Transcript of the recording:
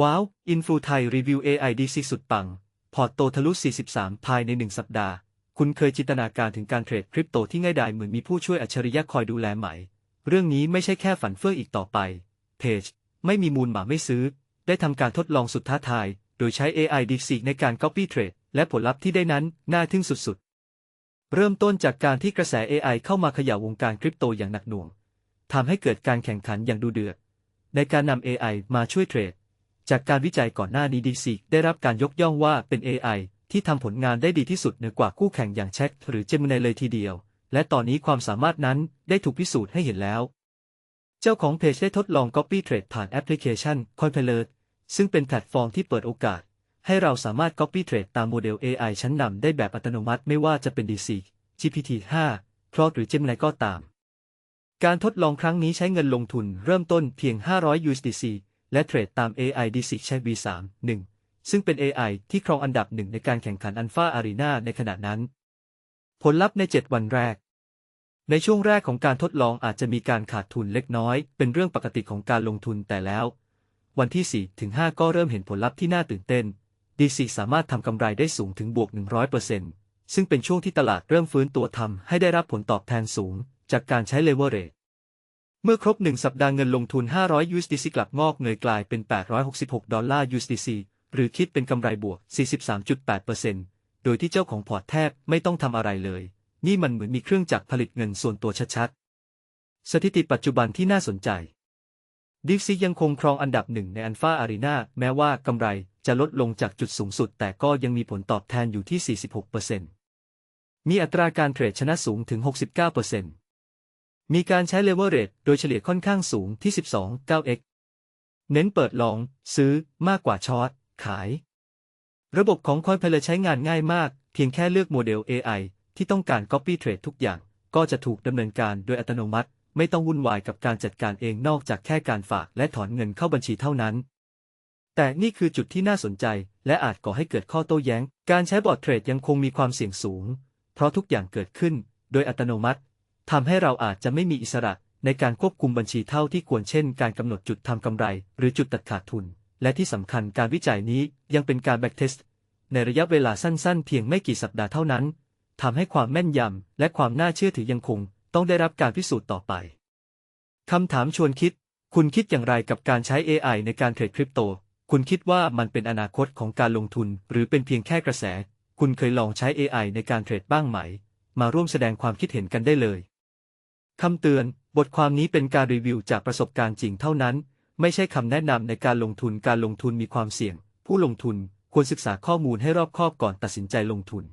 ว้าว อินฟูไทยรีวิว AIDC สุดปัง พอร์ตโตทะลุ 43 ภายใน 1 สัปดาห์ คุณเคยจินตนาการถึงการเทรดคริปโตที่ง่ายดายเหมือนมีผู้ช่วยอัจฉริยะคอยดูแลไหม เรื่องนี้ไม่ใช่แค่ฝันเฟื่ออีกต่อไป เพจ ไม่มีมูลหมาไม่ซื้อ ได้ทำการทดลองสุดท้าทาย โดยใช้ AIDC ในการ Copy Trade และผลลัพธ์ที่ได้นั้นน่าทึ่งสุดๆ เริ่มต้นจากการที่กระแส AI เข้ามาขย่าวงการคริปโตอย่างหนักหน่วงทำให้เกิดการแข่งขันอย่างดูเดือดในการนำ AI มาช่วยเทรด จากการวิจัยก่อนหน้านี้ DeepSeek ได้รับการยกย่องว่าเป็น AI ที่ทำผลงานได้ดีที่สุดเหนือกว่าคู่แข่งอย่าง Chat หรือ Gemini เลยทีเดียว และตอนนี้ความสามารถนั้นได้ถูกพิสูจน์ให้เห็นแล้ว เจ้าของเพจได้ทดลอง Copy Trade ผ่านแอปพลิเคชัน Coinpilot ซึ่งเป็นแพลตฟอร์มที่เปิดโอกาส ให้เราสามารถ Copy Trade ตามโมเดล AI ชั้นนำได้แบบอัตโนมัติไม่ว่าจะเป็น DeepSeek GPT-5 Claude หรือ Gemini ก็ตาม การทดลองครั้งนี้ใช้เงินลงทุนเริ่มต้นเพียง 500 USDC และเทรดตาม AI DeepSeek ใช้ V3 1 ซึ่งเป็น AI ที่ครองอันดับหนึ่งในการแข่งขัน Alpha Arena ในขณะนั้น ผลลัพธ์ใน 7 วันแรก ในช่วงแรกของการทดลองอาจจะมีการขาดทุนเล็กน้อย เป็นเรื่องปกติของการลงทุนแต่แล้ว วันที่ 4 ถึง 5 ก็เริ่มเห็นผลลัพธ์ที่น่าตื่นเต้น DC สามารถทำกำไรได้สูงถึงบวก 100%ซึ่งเป็นช่วงที่ตลาดเริ่มฟื้นตัวทำให้ได้รับผลตอบแทนสูง จากการใช้ leverage เเมื่อครบ 1 สัปดาห์เงินลงทุน 500 USDC กลับงอกเงยกลายเป็น 866 ดอลลาร์ USDC หรือคิดเป็นกำไรบวก 43.8%โดยที่เจ้าของพอร์ตแทบไม่ต้องทำอะไรเลย นี่มันเหมือนมีเครื่องจักรผลิตเงินส่วนตัวชัดๆ สถิติปัจจุบันที่น่าสนใจ d e e p s e e k ยังคงครองอันดับหนึ่งใน Alpha Arena แม้ว่ากำไรจะลดลงจากจุดสูงสุด แต่ก็ยังมีผลตอบแทนอยู่ที่ 46%มีอัตราการเทรดชนะสูงถึง 69% มีการใช้ leverage โดยเฉลี่ยค่อนข้างสูงที่ 12 9x เน้นเปิดลอง ซื้อมากกว่าช็อตขาย ระบบของ Coinpilot ใช้งานง่ายมาก เพียงแค่เลือกโมเดล AI ที่ต้องการ Copy Trade ทุกอย่าง ก็จะถูกดำเนินการโดยอัตโนมัติ ไม่ต้องวุ่นวายกับการจัดการเองนอกจากแค่การฝากและถอนเงินเข้าบัญชีเท่านั้น แต่นี่คือจุดที่น่าสนใจ และอาจก่อให้เกิดข้อโต้แย้ง การใช้บอทเทรดยังคงมีความเสี่ยงสูง เพราะทุกอย่างเกิดขึ้น โดยอัตโนมัติ ทำให้เราอาจจะไม่มีอิสระในการควบคุมบัญชีเท่าที่ควรเช่น การกำหนดจุดทำกำไร หรือจุดตัดขาดทุน และที่สำคัญการวิจัยนี้ยังเป็นการแบ็กเทสต์ในระยะเวลาสั้นๆ เพียงไม่กี่สัปดาห์เท่านั้นทำให้ความแม่นยำและความน่าเชื่อถือยังคง ต้องได้รับการพิสูจน์ต่อไปคำถามชวนคิด คุณคิดอย่างไรกับการใช้ AI ในการเทรดคริปโต คุณคิดว่ามันเป็นอนาคตของการลงทุน หรือเป็นเพียงแค่กระแส คุณเคยลองใช้ AI ในการเทรดบ้างไหม มาร่วมแสดงความคิดเห็นกันได้เลย คำเตือน บทความนี้เป็นการรีวิวจากประสบการณ์จริงเท่านั้น ไม่ใช่คำแนะนำในการลงทุน การลงทุนมีความเสี่ยง ผู้ลงทุนควรศึกษาข้อมูลให้รอบคอบก่อนตัดสินใจลงทุน